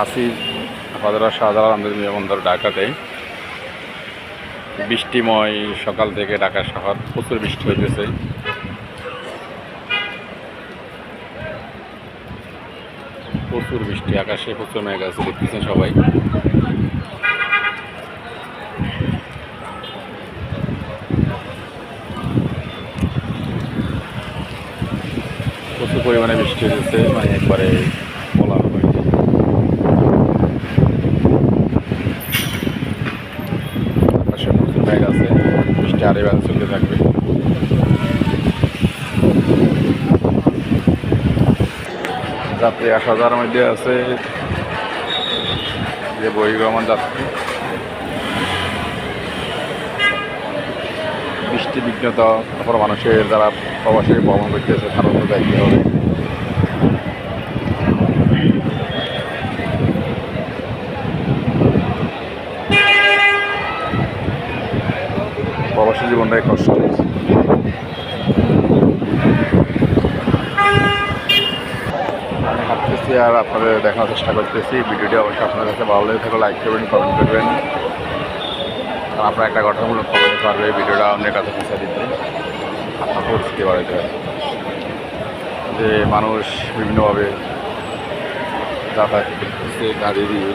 আছি হজরা শাহজালাল আন্দোলন বিমানবন্দর ঢাকাতে বৃষ্টিময় সকাল থেকে ঢাকা শহর, প্রচুর বৃষ্টি হইতেছে। প্রচুর বৃষ্টি, আকাশে প্রচুর মেঘ আছে, দেখতেছেন সবাই। প্রচুর পরিমাণে বৃষ্টি হয়েছে মানে একবারে বলার বাইরে আকাশে প্রচুর মেঘ আছে বৃষ্টি আরে বেলা চলতে থাকবে। যাত্রী আসা যাওয়ার মধ্যে আছে যে বহির্গমন যাত্রী। বৃষ্টি বিঘ্নতা, তারপর মানুষের যারা প্রবাসী ভ্রমণ করতেছে তারা তো যাইতে হবে। প্রবাসী জীবনটাই কষ্ট আমি হাঁটতেছি আর আপনাদের দেখানোর চেষ্টা করতেছি। ভিডিওটি অবশ্যই আপনার কাছে ভালো লেগে থাকলে লাইক করবেন কমেন্ট করবেন। আর আপনার একটা গঠনমূলক দিতে পারবে ভিডিওটা অন্যের কাছে পৌঁছে দিতে। আপনার পরিস্থিতি বাড়াইতে হবে যে মানুষ বিভিন্নভাবে যাতায়াত করতেছে, গাড়ি দিয়ে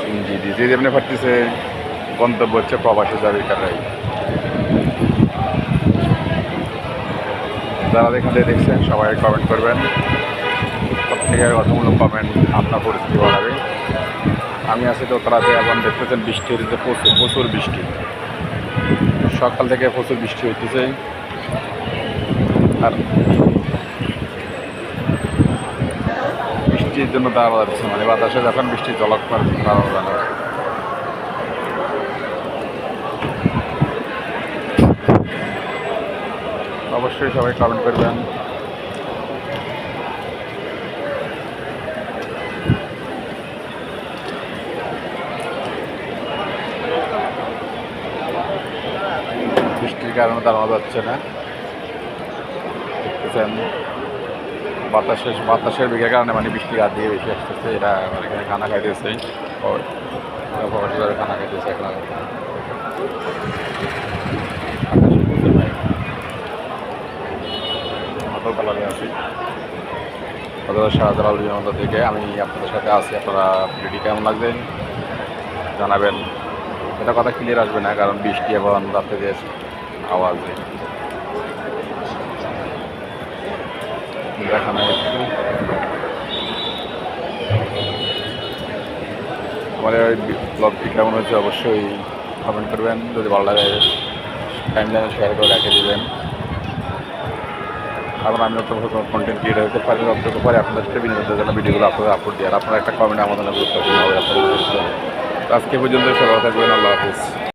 সিঞ্জি দিয়ে যেমনি পারতেছে। গন্তব্য হচ্ছে প্রবাসী যাবে কাটাই যারা এখান থেকে দেখছেন, সবাই কমেন্ট করবেন। প্রত্যেকের গঠনমূলক কমেন্ট আপনার পরিস্থিতি বাড়াবে আমি আছি দোতলাতে এখন দেখতেছেন বৃষ্টি হচ্ছে প্রচুর প্রচুর বৃষ্টি। সকাল থেকে প্রচুর বৃষ্টি হইতেছে। আর বৃষ্টির জন্য দাঁড়ানো যাচ্ছে মানে বাতাসে যখন বৃষ্টি জলক করে দাঁড়ানো যাবে না। অবশ্যই সবাই কমেন্ট করবেন। বৃষ্টির কারণে দাঁড়ানো যাচ্ছে না। দেখতেছেন, বাতাসের বাতাসের বেগের কারণে মানে বৃষ্টি রাত দিয়ে বেশি আসতেছে। এরা আমার এখানে খানা খাইতেছে। ও প্রবাসী খানা খাইতেছে এখন আকাশে প্রচুর মেঘ। অটো কালারে আছি কতটা শাহজালাল বিমানবন্দর থেকে। আমি আপনাদের সাথে আছি। আপনারা ভিডিওটি কেমন লাগবে জানাবেন। এটা কথা ক্লিয়ার আসবে না, কারণ বৃষ্টি এবং রাত্রে আওয়াজে। দেখানো একটু আমার ব্লগটি কেমন হয়েছে অবশ্যই কমেন্ট করবেন। যদি ভালো লাগে টাইম লাইনে শেয়ার করে রেখে দেবেন। কারণ আমি নতুন নতুন কন্টেন্ট ক্রিয়েট হতে পারি অন্তত পারি আপনাদের সাথে বিনোদনের জন্য ভিডিওগুলো আপনাদের আপলোড দিয়ে আর আপনার একটা কমেন্ট আমাদের গুরুত্বপূর্ণ হবে। আজকে পর্যন্ত সবাই থাকবেন, আল্লাহ হাফিজ